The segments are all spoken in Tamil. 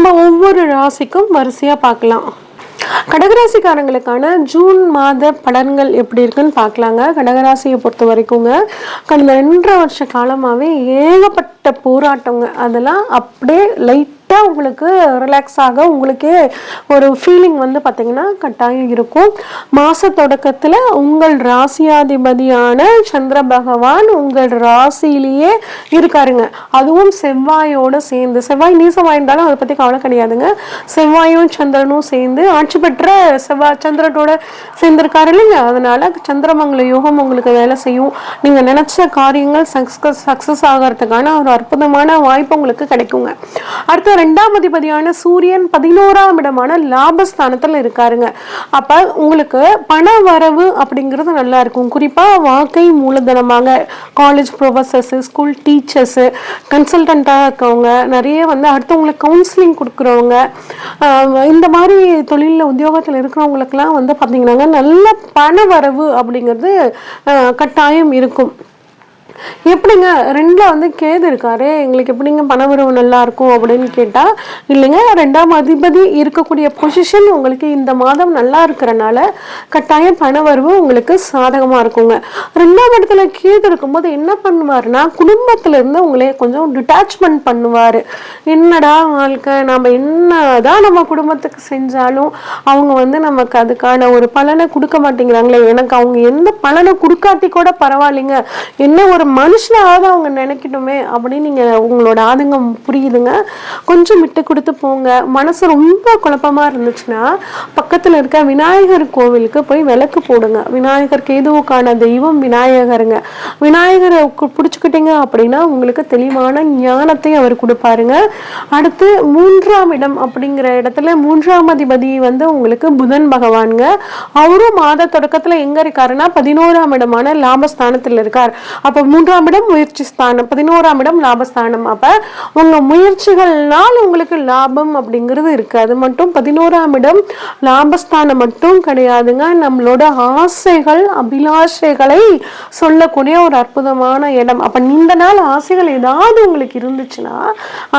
நம்ம ஒவ்வொரு ராசிக்கும் வரிசையா பார்க்கலாம். கடகராசிக்காரங்களுக்கான ஜூன் மாத பலன்கள் எப்படி இருக்குன்னு பார்க்கலாங்க. கடகராசியை பொறுத்த வரைக்குங்க கடந்த ரெண்டரை வருஷ காலமாகவே ஏகப்பட்ட போராட்டங்க. அதெல்லாம் அப்படியே லைட் லைட்டாக உங்களுக்கு ரிலாக்ஸ் ஆக உங்களுக்கே ஒரு ஃபீலிங் வந்து பார்த்தீங்கன்னா கட்டாயம் இருக்கும். மாத தொடக்கத்தில் உங்கள் ராசியாதிபதியான சந்திர பகவான் உங்கள் ராசியிலேயே இருக்காருங்க. அதுவும் செவ்வாயோடு சேர்ந்து செவ்வாய் நீசமாக இருந்தாலும் அதை பற்றி கவலை கிடையாதுங்க. செவ்வாயும் சந்திரனும் சேர்ந்து ஆட்சி பெற்ற செவ்வாய் சந்திரனோட சேர்ந்திருக்காரு இல்லைங்க. அதனால சந்திரமங்கல யோகம் உங்களுக்கு வேலை செய்யும். நீங்கள் நினச்ச காரியங்கள் சக்ஸஸ் சக்ஸஸ் ஆகிறதுக்கான ஒரு அற்புதமான வாய்ப்பு உங்களுக்கு கிடைக்குங்க. அடுத்த ரெண்டாம் அதிபதியான சூரியன் பதினோராம் இடமான லாபஸ்தானத்தில் இருக்காருங்க. அப்போ உங்களுக்கு பண வரவு அப்படிங்கிறது நல்லா இருக்கும். குறிப்பாக வாழ்க்கை மூலதனமாக காலேஜ் ப்ரொஃபஸர்ஸு ஸ்கூல் டீச்சர்ஸு கன்சல்டண்ட்டாக இருக்கவங்க நிறைய வந்து அடுத்தவங்களுக்கு கவுன்சிலிங் கொடுக்குறவங்க இந்த மாதிரி தொழிலில் உத்தியோகத்தில் இருக்கிறவங்களுக்கெல்லாம் வந்து பார்த்தீங்கன்னா நல்ல பண வரவு அப்படிங்கிறது கட்டாயம் இருக்கும். எப்படிங்க? ரெண்டில் வந்து கேது இருக்காரு எங்களுக்கு எப்படிங்க பணவரவு நல்லா இருக்கும் அப்படின்னு கேட்டா இல்லைங்க ரெண்டாம் அதிபதி இருக்கக்கூடிய பொசிஷன் உங்களுக்கு இந்த மாதம் நல்லா இருக்கிறனால கட்டாயம் பணவரவு உங்களுக்கு சாதகமா இருக்குங்க. ரெண்டாம் இடத்துல கேது இருக்கும்போது என்ன பண்ணுவாருன்னா குடும்பத்துல இருந்து உங்களே கொஞ்சம் டிட்டாச்மெண்ட் பண்ணுவாரு. என்னடா வாழ்க்கை? நம்ம என்னதான் நம்ம குடும்பத்துக்கு செஞ்சாலும் அவங்க வந்து நமக்கு அதுக்கான ஒரு பலனை கொடுக்க மாட்டேங்கிறாங்களே எனக்கு அவங்க எந்த பலனை கொடுக்காட்டி கூட பரவாயில்லைங்க. என்ன ஒரு மனுஷனாவது அவங்க நினைக்கணுமே அப்படின்னு நீங்கள் உங்களோட ஆதங்கம் புரியுதுங்க. கொஞ்சம் விட்டு கொடுத்து போங்க. மனசு ரொம்ப குழப்பமா இருந்துச்சுன்னா பக்கத்துல இருக்க விநாயகர் கோவிலுக்கு போய் விளக்கு போடுங்க. விநாயகர் கேதுவுக்கான தெய்வம் விநாயகருங்க. விநாயகரை பிடிச்சிக்கிட்டீங்க அப்படின்னா உங்களுக்கு தெளிவான ஞானத்தை அவர் கொடுப்பாருங்க. அடுத்து மூன்றாம் இடம் அப்படிங்கிற இடத்துல மூன்றாம் அதிபதி வந்து உங்களுக்கு புதன் பகவானுங்க. அவரும் மாத தொடக்கத்துல எங்க இருக்காருன்னா பதினோராம் இடமான லாபஸ்தானத்தில் இருக்கார். அப்போ மூன்றாம் இடம் முயற்சி ஸ்தானம் பதினோராம் இடம் லாபஸ்தானம் அப்போ உங்கள் முயற்சிகள்னால் உங்களுக்கு லாபம் அப்படிங்கிறது இருக்குது. அது மட்டும் பதினோராம் இடம் லாபஸ்தானம் மட்டும் கிடையாதுங்க. நம்மளோட ஆசைகள் அபிலாஷைகளை சொல்லக்கூடிய ஒரு அற்புதமான இடம். அப்போ நீண்ட நாள் ஆசைகள் ஏதாவது உங்களுக்கு இருந்துச்சுன்னா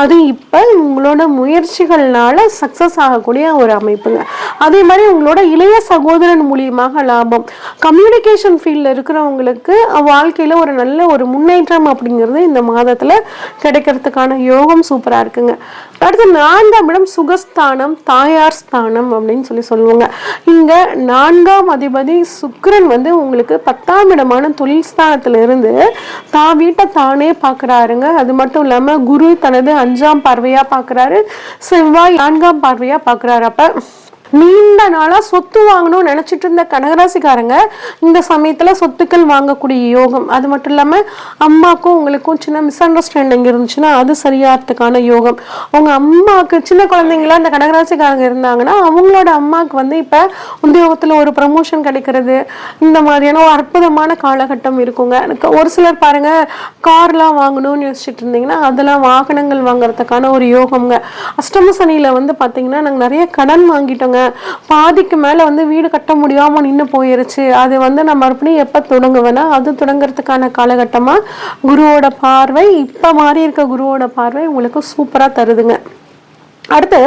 அது இப்போ உங்களோட முயற்சிகள்னால சக்ஸஸ் ஆகக்கூடிய ஒரு அமைப்புங்க. அதே மாதிரி உங்களோட இளைய சகோதரன் மூலியமாக லாபம். கம்யூனிகேஷன் ஃபீல்டில் இருக்கிறவங்களுக்கு வாழ்க்கையில் ஒரு நல்ல ஒரு முன்னேற்றம் அப்படிங்கிறது இந்த மாதத்துல கிடைக்கிறதுக்கான யோகம் சூப்பரா இருக்குங்க. அடுத்து நான்காம் இடம் சுகஸ்தானம் தாயார் ஸ்தானம் அப்படின்னு சொல்லி சொல்லுவாங்க. இங்க நான்காம் அதிபதி சுக்கரன் வந்து உங்களுக்கு பத்தாம் இடமான தொழில் ஸ்தானத்திலிருந்து தான் வீட்டை தானே பார்க்குறாருங்க அது மட்டும் இல்லாம குரு தனது அஞ்சாம் பார்வையா பார்க்கறாரு செவ்வாய் நான்காம் பார்வையா பார்க்குறாரு அப்ப நீண்ட நாளாக சொத்து வாங்கணும்னு நினச்சிட்டு இருந்த கடகராசிக்காரங்க இந்த சமயத்தில் சொத்துக்கள் வாங்கக்கூடிய யோகம். அது மட்டும் இல்லாமல் அம்மாக்கும் உங்களுக்கும் சின்ன மிஸ் அண்டர்ஸ்டாண்டிங் இருந்துச்சுன்னா அது சரியாகிறதுக்கான யோகம். உங்கள் அம்மாவுக்கு சின்ன குழந்தைங்களா இந்த கடகராசிக்காரங்க இருந்தாங்கன்னா அவங்களோட அம்மாவுக்கு வந்து இப்போ உத்தியோகத்தில் ஒரு ப்ரமோஷன் கிடைக்கிறது. இந்த மாதிரியான ஒரு அற்புதமான காலகட்டம் இருக்குங்க. எனக்கு ஒரு சிலர் பாருங்க கார்லாம் வாங்கணும்னு யோசிச்சுட்டு இருந்தீங்கன்னா அதெல்லாம் வாகனங்கள் வாங்குறதுக்கான ஒரு யோகம்ங்க. அஷ்டம சனியில் வந்து பார்த்தீங்கன்னா நாங்கள் நிறைய கடன் வாங்கிட்டோங்க. பாதிக்கு மேல வந்து வீடு கட்ட முடியாம நின்னு போயிருச்சு. அது வந்து நான் மறுபடியும் எப்ப தொடங்குவேன்னா அது தொடங்குறதுக்கான காலகட்டமா குருவோட பார்வை இப்ப மாறி இருக்க குருவோட பார்வை உங்களுக்கு சூப்பரா தருதுங்க. அடுத்து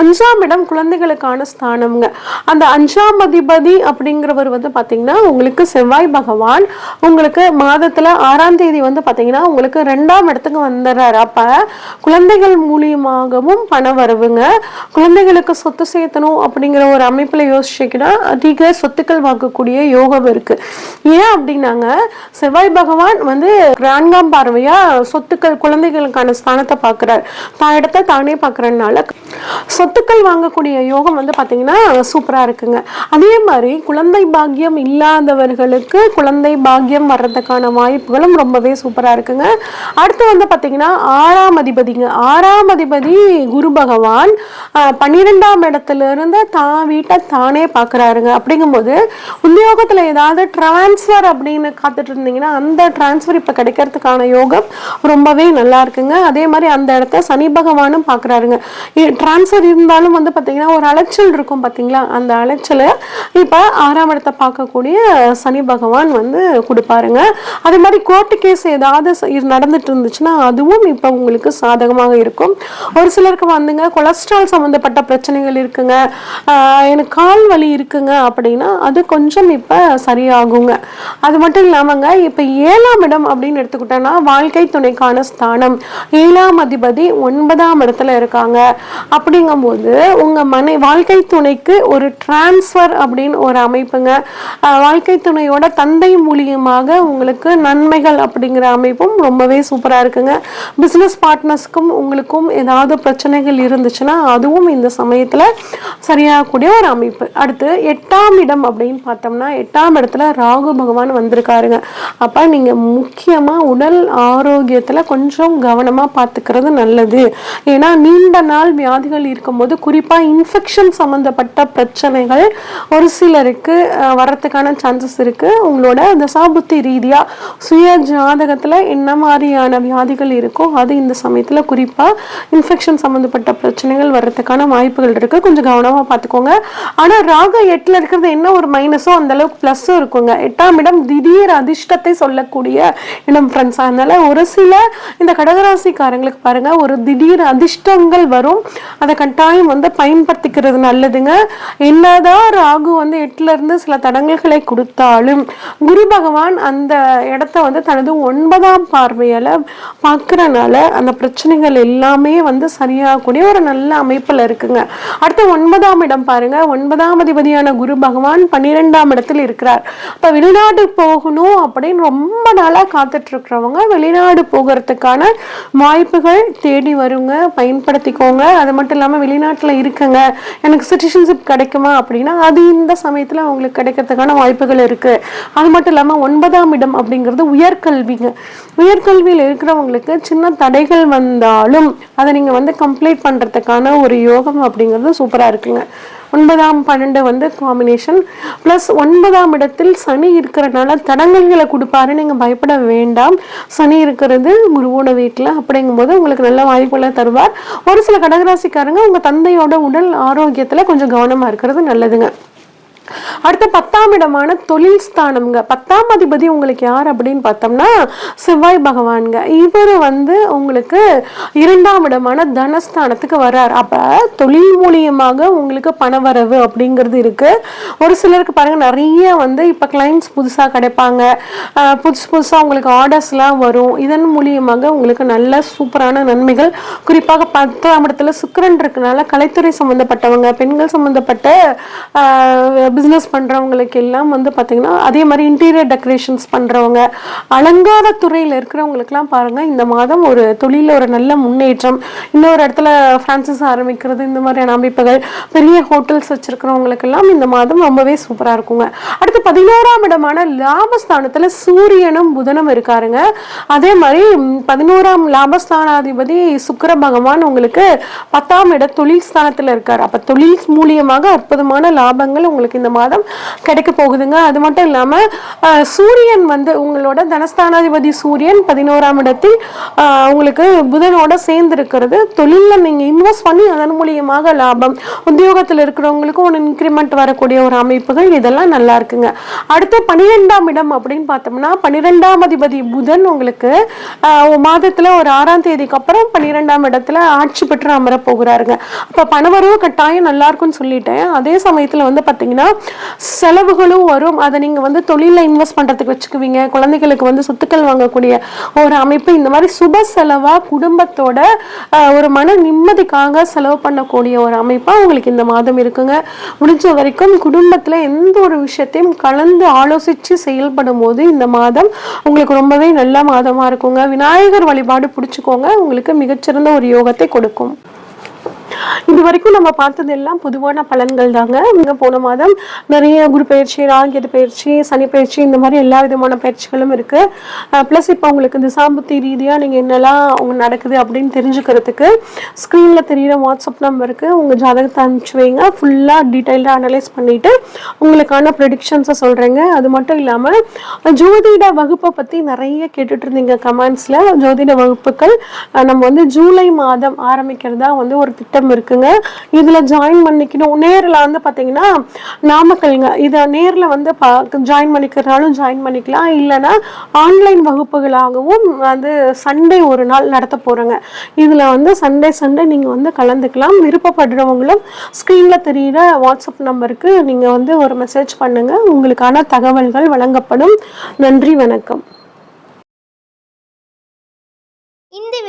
அஞ்சாம் இடம் குழந்தைகளுக்கான ஸ்தானம்ங்க. அந்த அஞ்சாம் அதிபதி அப்படிங்கிறவர் வந்து பார்த்தீங்கன்னா உங்களுக்கு செவ்வாய் பகவான் உங்களுக்கு மாதத்தில் ஆறாம் தேதி வந்து பார்த்தீங்கன்னா உங்களுக்கு ரெண்டாம் இடத்துக்கு வந்துடுறாரு அப்போ குழந்தைகள் மூலியமாகவும் பண வரவுங்க. குழந்தைகளுக்கு சொத்து சேர்த்தணும் அப்படிங்கிற ஒரு அமைப்பில் யோசிச்சிங்கன்னா அதிக சொத்துக்கள் வாங்கக்கூடிய யோகம் இருக்குது ஏன் அப்படின்னாங்க செவ்வாய் பகவான் வந்து நான்காம் பார்வையாக சொத்துக்கள் குழந்தைகளுக்கான ஸ்தானத்தை பார்க்குறாரு தான் இடத்த தானே பார்க்கறதுனால சொத்துக்கள் வாங்கக்கூடிய யோகம் வந்து பார்த்தீங்கன்னா சூப்பராக இருக்குங்க. அதே மாதிரி குழந்தை பாக்கியம் இல்லாதவர்களுக்கு குழந்தை பாக்கியம் வர்றதுக்கான வாய்ப்புகளும் ரொம்பவே சூப்பராக இருக்குங்க. அடுத்து வந்து பார்த்தீங்கன்னா ஆறாம் அதிபதிங்க. ஆறாம் அதிபதி குரு பகவான் பன்னிரெண்டாம் இடத்துல இருந்து தான் வீட்டை தானே பார்க்குறாருங்க அப்படிங்கும்போது உத்தியோகத்தில் ஏதாவது டிரான்ஸ்ஃபர் அப்படின்னு காத்துட்டு இருந்தீங்கன்னா அந்த டிரான்ஸ்ஃபர் இப்போ கிடைக்கிறதுக்கான யோகம் ரொம்பவே நல்லா இருக்குங்க. அதே மாதிரி அந்த இடத்த சனி பகவானும் பார்க்குறாருங்க டிரான்ஸ்ஃபர் இருந்தாலும் வந்து பார்த்தீங்கன்னா ஒரு அலைச்சல் இருக்கும் பார்த்தீங்களா அந்த அலைச்சலை இப்போ ஆறாம் இடத்தை பார்க்கக்கூடிய சனி பகவான் வந்து கொடுப்பாருங்க. அதே மாதிரி கோர்ட்டு கேஸ் ஏதாவது நடந்துட்டு இருந்துச்சுன்னா அதுவும் இப்போ உங்களுக்கு சாதகமாக இருக்கும். ஒரு சிலருக்கு வந்துங்க கொலஸ்ட்ரால் சம்மந்தப்பட்ட பிரச்சனைகள் இருக்குங்க. எனக்கு கால் வலி இருக்குங்க அப்படின்னா அது கொஞ்சம் இப்போ சரியாகுங்க. அது மட்டும் இல்லாமங்க இப்போ ஏழாம் இடம் அப்படின்னு எடுத்துக்கிட்டோன்னா வாழ்க்கை துணைக்கான ஸ்தானம். ஏழாம் அதிபதி ஒன்பதாம் இடத்துல இருக்காங்க. அப்படிங்கும்போது உங்கள் மனை வாழ்க்கை துணைக்கு ஒரு டிரான்ஸ்ஃபர் அப்படின்னு ஒரு அமைப்புங்க. வாழ்க்கை துணையோட தந்தை மூலியமாக உங்களுக்கு நன்மைகள் அப்படிங்கிற அமைப்பும் ரொம்பவே சூப்பராக இருக்குங்க. பிஸ்னஸ் பார்ட்னர்ஸ்க்கும் உங்களுக்கும் ஏதாவது பிரச்சனைகள் இருந்துச்சுன்னா அதுவும் இந்த சமயத்தில் சரியாகக்கூடிய ஒரு அமைப்பு. அடுத்து எட்டாம் இடம் அப்படின்னு பார்த்தோம்னா எட்டாம் இடத்துல ராகு பகவான் வந்திருக்காருங்க. அப்போ நீங்கள் முக்கியமாக உடல் ஆரோக்கியத்தில் கொஞ்சம் கவனமாக பார்த்துக்கிறது நல்லது. ஏன்னா நீண்ட நாள் வியாதிகள் இருக்கும்போது குறிப்பாக இன்ஃபெக்ஷன் சம்மந்தப்பட்ட பிரச்சனைகள் ஒரு சிலருக்கு வரத்துக்கான வர்றதுக்கான சான்சஸ் இருக்குது உங்களோட தசாபுத்தி ரீதியாக சுய ஜாதகத்தில் என்ன மாதிரியான வியாதிகள் இருக்கோ அது இந்த சமயத்தில் குறிப்பாக இன்ஃபெக்ஷன் சம்மந்தப்பட்ட பிரச்சனைகள் வர்றதுக்கான வாய்ப்புகள் இருக்குது கொஞ்சம் கவனமாக பார்த்துக்கோங்க. ஆனால் ராக எட்டில் இருக்கிறது என்ன ஒரு மைனஸோ அந்த அளவுக்கு ப்ளஸ்ஸும் இருக்குங்க. எட்டாம் இடம் திடீர் அதிர்ஷ்டத்தை சொல்லக்கூடிய இடம் ஃப்ரெண்ட்ஸ் அதனால் ஒரு சில இந்த கடகராசிக்காரங்களுக்கு பாருங்க ஒரு திடீர் அதிர்ஷ்டங்கள் வரும் அதை கட்டாயம் வந்து பயன்படுத்திக்கிறது நல்லதுங்க. என்னதான் ராகு வந்து எட்டுல இருந்து சில தடங்கல்களை கொடுத்தாலும் குரு பகவான் அந்த இடத்த வந்து தனது ஒன்பதாம் பார்வையால பார்க்குறனால அந்த பிரச்சனைகள் எல்லாமே வந்து சரியாகக்கூடிய ஒரு நல்ல அமைப்புல இருக்குங்க. அடுத்து ஒன்பதாம் இடம் பாருங்க. ஒன்பதாம் அதிபதியான குரு பகவான் பன்னிரெண்டாம் இடத்தில் இருக்கிறார். இப்போ வெளிநாடு போகணும் அப்படின்னு ரொம்ப நாளாக காத்துட்டு இருக்கிறவங்க வெளிநாடு போகிறதுக்கான வாய்ப்புகள் தேடி வருங்க. பயன்படுத்திக்கோங்க. அது மட்டும் இல்லாமல் வெளிநாட்டில் இருக்கங்க. எனக்கு சிட்டிசன்ஷிப் கிடைக்குமா அப்படின்னா அது இந்த சமயத்தில் அவங்களுக்கு கிடைக்கிறதுக்கான வாய்ப்புகள் இருக்குது அது மட்டும் இல்லாமல் ஒன்பதாம் இடம் அப்படிங்கிறது உயர்கல்விங்க. உயர்கல்வியில் இருக்கிறவங்களுக்கு சின்ன தடைகள் வந்தாலும் அதை நீங்கள் வந்து கம்ப்ளீட் பண்ணுறதுக்கான ஒரு யோகம் அப்படிங்கிறது சூப்பராக இருக்குங்க. ஒன்பதாம் பன்னெண்டு வந்து காம்பினேஷன் ப்ளஸ் ஒன்பதாம் இடத்தில் சனி இருக்கிறனால தடங்கல்களை கொடுப்பாரு நீங்கள் பயப்பட வேண்டாம். சனி இருக்கிறது குருவோட வீட்டில் அப்படிங்கும்போது உங்களுக்கு நல்ல வாய்ப்புகளை தருவார். ஒரு சில கடகராசிக்காரங்க உங்கள் தந்தையோட உடல் ஆரோக்கியத்தில் கொஞ்சம் கவனமாக இருக்கிறது நல்லதுங்க. அடுத்த பத்தாம் இடமான தொழில் ஸ்தானம்ங்க. பத்தாம் அதிபதி உங்களுக்கு யார் அப்படின்னு பார்த்தோம்னா செவ்வாய் பகவான்ங்க. இவர் வந்து உங்களுக்கு இரண்டாம் இடமான தனஸ்தானத்துக்கு வர்றார். அப்ப தொழில் மூலியமாக உங்களுக்கு பணவரவு அப்படிங்கிறது இருக்கு. ஒரு சிலருக்கு பாருங்க நிறைய வந்து இப்போ கிளைண்ட்ஸ் புதுசா கிடைப்பாங்க. புதுசு புதுசாக உங்களுக்கு ஆர்டர்ஸ்லாம் வரும். இதன் மூலியமாக உங்களுக்கு நல்ல சூப்பரான நன்மைகள். குறிப்பாக பத்தாம் இடத்துல சுக்கரன் இருக்கனால கலைத்துறை சம்மந்தப்பட்டவங்க பெண்கள் சம்மந்தப்பட்ட பிஸ்னஸ் பண்ணுறவங்களுக்கு எல்லாம் வந்து பார்த்திங்கன்னா அதே மாதிரி இன்டீரியர் டெக்கரேஷன்ஸ் பண்ணுறவங்க அலங்கார துறையில் இருக்கிறவங்களுக்குலாம் பாருங்கள் இந்த மாதம் ஒரு தொழிலில் ஒரு நல்ல முன்னேற்றம் இன்னொரு இடத்துல ஃப்ரான்சைஸ் ஆரம்பிக்கிறது இந்த மாதிரியான அமைப்புகள் பெரிய ஹோட்டல்ஸ் வச்சுருக்கிறவங்களுக்கெல்லாம் இந்த மாதம் ரொம்பவே சூப்பராக இருக்குங்க. அடுத்து பதினோராம் இடமான லாபஸ்தானத்தில் சூரியனும் புதனும் இருக்காருங்க. அதே மாதிரி பதினோராம் லாபஸ்தானாதிபதி சுக்கர பகவான் உங்களுக்கு பத்தாம் இட தொழில் ஸ்தானத்தில் இருக்கார். அப்போ தொழில் மூலியமாக அற்புதமான லாபங்கள் உங்களுக்கு இந்த மாதம் கிடைக்க போகுதுங்க. அது மட்டும் இல்லாமல் சூரியன் வந்து உங்களோட தனஸ்தானாதிபதி சூரியன் பதினோராம் இடத்தில் உங்களுக்கு புதனோட சேர்ந்து இருக்கிறது தொழிலில் நீங்கள் இன்வெஸ்ட் பண்ணி அதன் மூலியமாக லாபம் உத்தியோகத்தில் இருக்கிறவங்களுக்கும் ஒரு இன்க்ரிமெண்ட் வரக்கூடிய ஒரு அமைப்புகள் இதெல்லாம் நல்லா இருக்குங்க. அடுத்து பன்னிரெண்டாம் இடம் அப்படின்னு பார்த்தோம்னா பன்னிரெண்டாம் அதிபதி புதன் உங்களுக்கு மாதத்தில் ஒரு ஆறாம் தேதிக்கு அப்புறம் பன்னிரெண்டாம் இடத்துல ஆட்சி பெற்று அமர போகிறாருங்க. அப்போ பணவரவு கட்டாயம் நல்லா இருக்கும்னு சொல்லிட்டேன். அதே சமயத்தில் வந்து பார்த்தீங்கன்னா செலவுகளும் வரும். அதை நீங்கள் வந்து தொழிலில் இன்வெஸ்ட் பண்ணுறதுக்கு வச்சுக்குவீங்க. குழந்தைகளுக்கு வந்து சொத்துக்கள் வாங்கக்கூடிய ஒரு அமைப்பு. இந்த மாதிரி சுப செலவாக குடும்பத்தோட ஒரு மன நிம்மதிக்காக செலவு பண்ணக்கூடிய ஒரு அமைப்பாக உங்களுக்கு இந்த மாதம் இருக்குங்க. முடிஞ்ச வரைக்கும் குடும்பத்தில் எந்த ஒரு விஷயத்தையும் கலந்து ஆலோசித்து செயல்படும் போது இந்த மாதம் உங்களுக்கு ரொம்பவே நல்ல மாதமாக இருக்குங்க. விநாயகர் வழிபாடு பிடிச்சிக்கோங்க. உங்களுக்கு மிகச்சிறந்த ஒரு யோகத்தை கொடுக்கும். இது வரைக்கும் நம்ம பார்த்தது எல்லாம் பொதுவான பலன்கள் தாங்க இங்கே போன மாதம் நிறைய குரு பயிற்சி ராகியது பயிற்சி சனி பயிற்சி இந்த மாதிரி எல்லா விதமான பயிற்சிகளும் இருக்குது ப்ளஸ் இப்போ உங்களுக்கு இந்த சாம்பத்தி ரீதியாக நீங்கள் என்னெல்லாம் அவங்க நடக்குது அப்படின்னு தெரிஞ்சுக்கிறதுக்கு ஸ்க்ரீனில் தெரியிற வாட்ஸ்அப் நம்பருக்கு உங்கள் ஜாதகத்தை அனுப்பிச்சு வைங்க. ஃபுல்லாக டீட்டெயில்டாக அனலைஸ் பண்ணிவிட்டு உங்களுக்கான ப்ரெடிக்ஷன்ஸை சொல்கிறேங்க அது மட்டும் இல்லாமல் ஜோதிட வகுப்பை பற்றி நிறைய கேட்டுட்டு இருந்தீங்க கமெண்ட்ஸில் ஜோதிட வகுப்புகள் நம்ம வந்து ஜூலை மாதம் ஆரம்பிக்கிறதா வந்து ஒரு திட்டம் இருக்குங்க. இதில் ஜாயின் பண்ணிக்கணும். நேரில் வந்து பார்த்தீங்கன்னா நாமக்கல்ங்க இதை நேரில் வந்து பா ஜாயின் பண்ணிக்கிறனாலும் ஜாயின் பண்ணிக்கலாம். இல்லைன்னா ஆன்லைன் வகுப்புகளாகவும் வந்து சண்டே ஒரு நாள் நடத்த போகிறோங்க இதில் வந்து சண்டே சண்டே நீங்கள் வந்து கலந்துக்கலாம். விருப்பப்படுறவங்களும் ஸ்க்ரீனில் தெரியிற வாட்ஸ்அப் நம்பருக்கு நீங்கள் வந்து ஒரு மெசேஜ் பண்ணுங்கள் உங்களுக்கான தகவல்கள் வழங்கப்படும். நன்றி வணக்கம்.